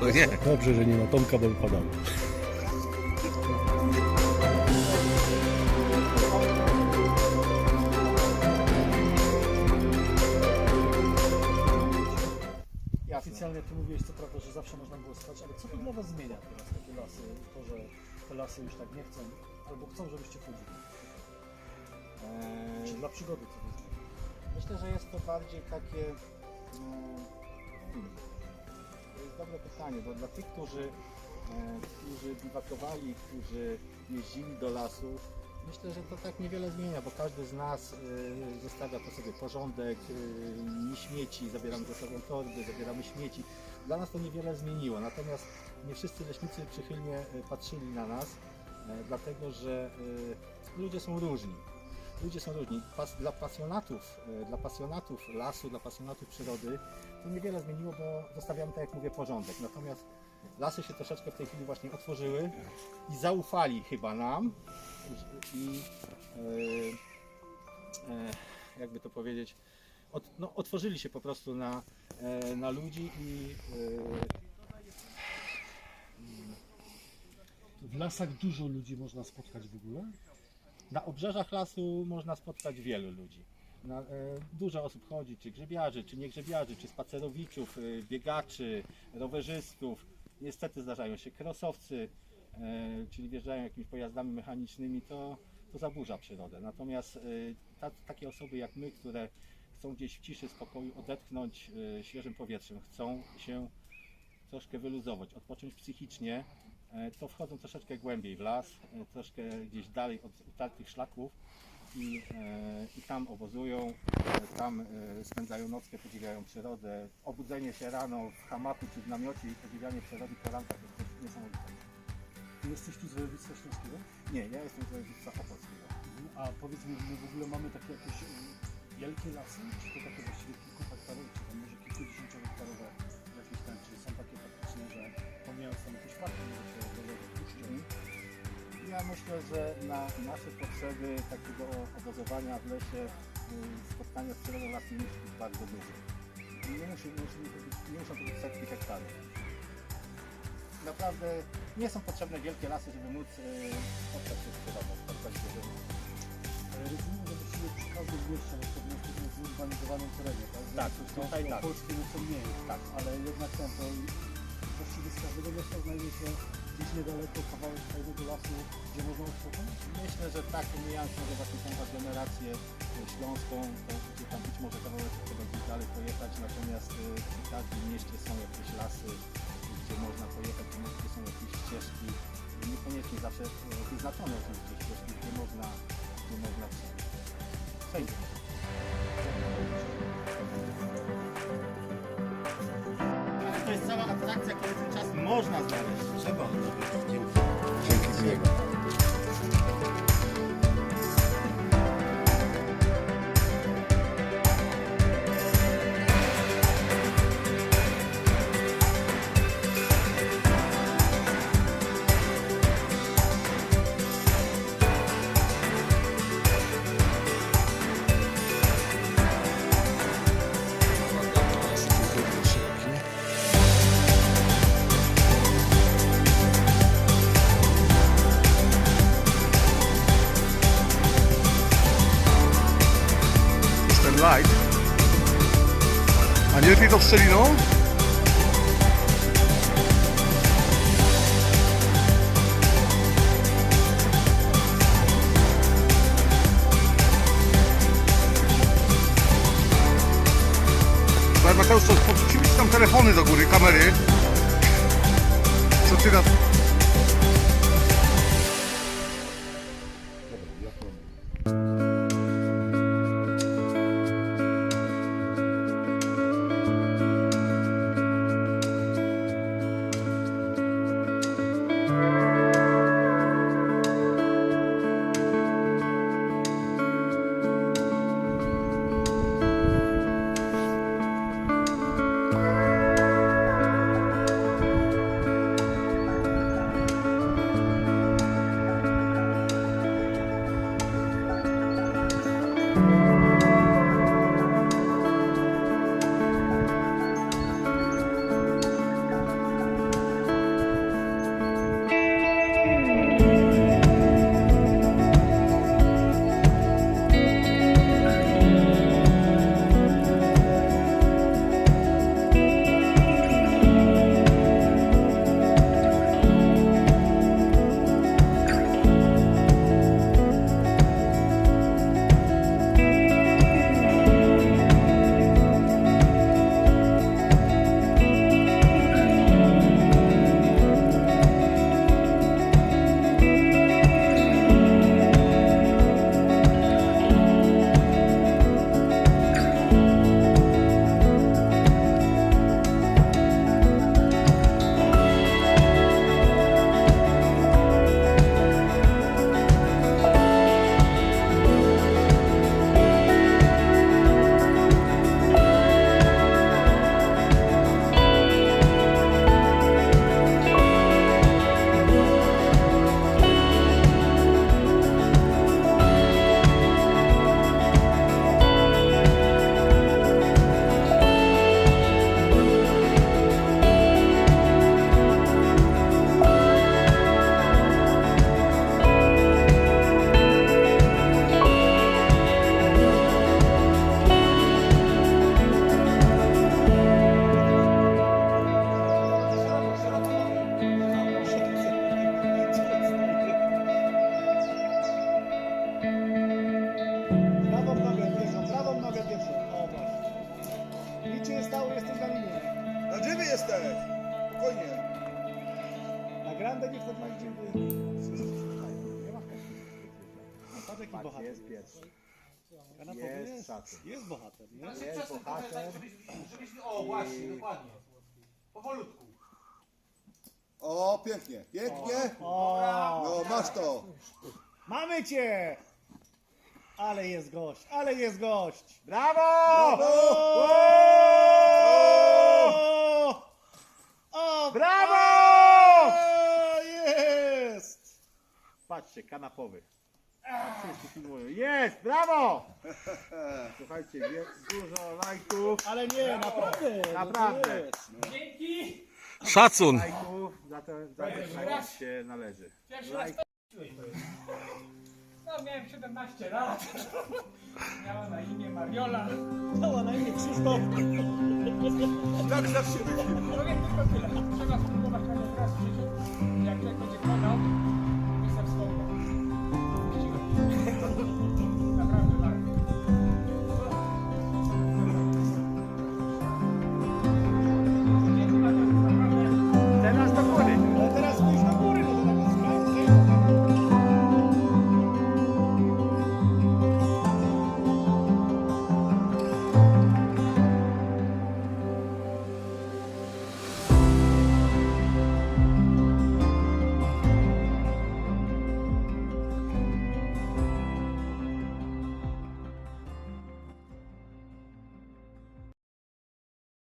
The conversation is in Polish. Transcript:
No nie. Dobrze, że nie na Tomka, bo wypadało. Oficjalnie ty mówiłeś co prawda, że zawsze można było stać, ale co to dla was zmienia teraz takie lasy? To, że te lasy już tak nie chcą, albo chcą, żebyście wchodzili. Eee, Czy dla przygody co to zmienia? Myślę, że jest to bardziej takie. mm, hmm, jest dobre pytanie, bo dla tych, którzy, e, którzy biwakowali, którzy jeździli do lasu, myślę, że to tak niewiele zmienia, bo każdy z nas e, zostawia po sobie porządek, e, nie śmieci, zabieramy ze sobą torby, zabieramy śmieci. Dla nas to niewiele zmieniło, natomiast nie wszyscy leśnicy przychylnie patrzyli na nas, dlatego że ludzie są różni ludzie są różni. Pas, dla pasjonatów, e, dla pasjonatów lasu, dla pasjonatów przyrody to niewiele zmieniło, bo zostawiamy, tak jak mówię, porządek. Natomiast lasy się troszeczkę w tej chwili właśnie otworzyły i zaufali chyba nam i e, e, jakby to powiedzieć, od, no, otworzyli się po prostu na, e, na ludzi i W lasach dużo ludzi można spotkać w ogóle? Na obrzeżach lasu można spotkać wielu ludzi. Na, e, dużo osób chodzi, czy grzebiarzy, czy niegrzebiarzy, czy spacerowiczów, e, biegaczy, rowerzystów. Niestety zdarzają się krosowcy, e, czyli wjeżdżają jakimiś pojazdami mechanicznymi, to, to zaburza przyrodę. Natomiast e, ta, takie osoby jak my, które chcą gdzieś w ciszy, spokoju odetchnąć e, świeżym powietrzem, chcą się troszkę wyluzować, odpocząć psychicznie, to wchodzą troszeczkę głębiej w las, e, troszkę gdzieś dalej od utartych szlaków i, e, i tam obozują, e, tam e, spędzają nockę, podziwiają przyrodę. Obudzenie się rano w hamaku czy w namiocie i podziwianie przyrody poranka to jest coś niesamowitego. Jesteś tu z województwa śląskiego? Nie, ja jestem z województwa opolskiego. Mhm. A powiedz mi, my w ogóle mamy takie jakieś wielkie lasy? Czy to takie właściwie kilkuhektarowe, czy tam może kilkudziesięciohektarowe jakieś tam, czy są takie faktycznie, że pomijając tam jakieś parki, może się obozowe puszczą? Mhm. Ja myślę, że na nasze potrzeby takiego obozowania w lesie, y, spotkania z przyrodą lasu musi być bardzo duże. Nie, musi, nie, musi nie muszą to być setki hektarów. Naprawdę nie są potrzebne wielkie lasy, żeby móc y, spotkać się z przyrodą, spotkać zwierzęta. Ale rozumiem, że właściwie przy każdym mieście, zurbanizowanym terenie, tak? Tak, Że to tutaj to tak. Polskie nieco mniej, Tak. ale jednak ten, to właściwie z każdego miasta znajdzie się gdzieś niedaleko kawałek fajnego lasu, gdzie można odpocząć? Myślę, że tak, pomijając może właśnie tą aglomerację y, śląską, to gdzie tam być może kawałek trzeba gdzieś dalej pojechać, natomiast y, w każdym mieście są jakieś lasy, gdzie można pojechać, gdzie są jakieś ścieżki, niekoniecznie zawsze y, wyznaczone oczywiście ścieżki, gdzie można, gdzie można przejść. Wszędzie. Kiedy ten czas można znaleźć. Trzeba. Light. A nie lepiej to szczeliną? Mateusz, być tam telefony do góry, kamery. Co ty na... Ma No, patrz jaki Patrz, bohater. jest pierwszy. Kanapowy Jest jest, szacun. jest bohater, nie? Jest bohater. O, właśnie, dokładnie. Powolutku. O, pięknie, pięknie. O, No, masz to. mamy cię! Ale jest gość, ale jest gość! Brawo! O! O! Brawo! O, Jest! Patrzcie, kanapowy. Wszyscy filmują. Jest! Brawo! Słuchajcie, jest dużo lajków. Ale nie, naprawdę! no to Naprawdę. jest. Dzięki. Szacun! Lajków za ten, za ten lajk się należy. Pierwszy raz No, miałem 17 lat. Miała na imię Mariola. Dała na imię Krzysztof. Jak zawsze Powiem tylko tyle. Trzeba spróbować chociaż raz w życiu. Jak będzie to wspomnę.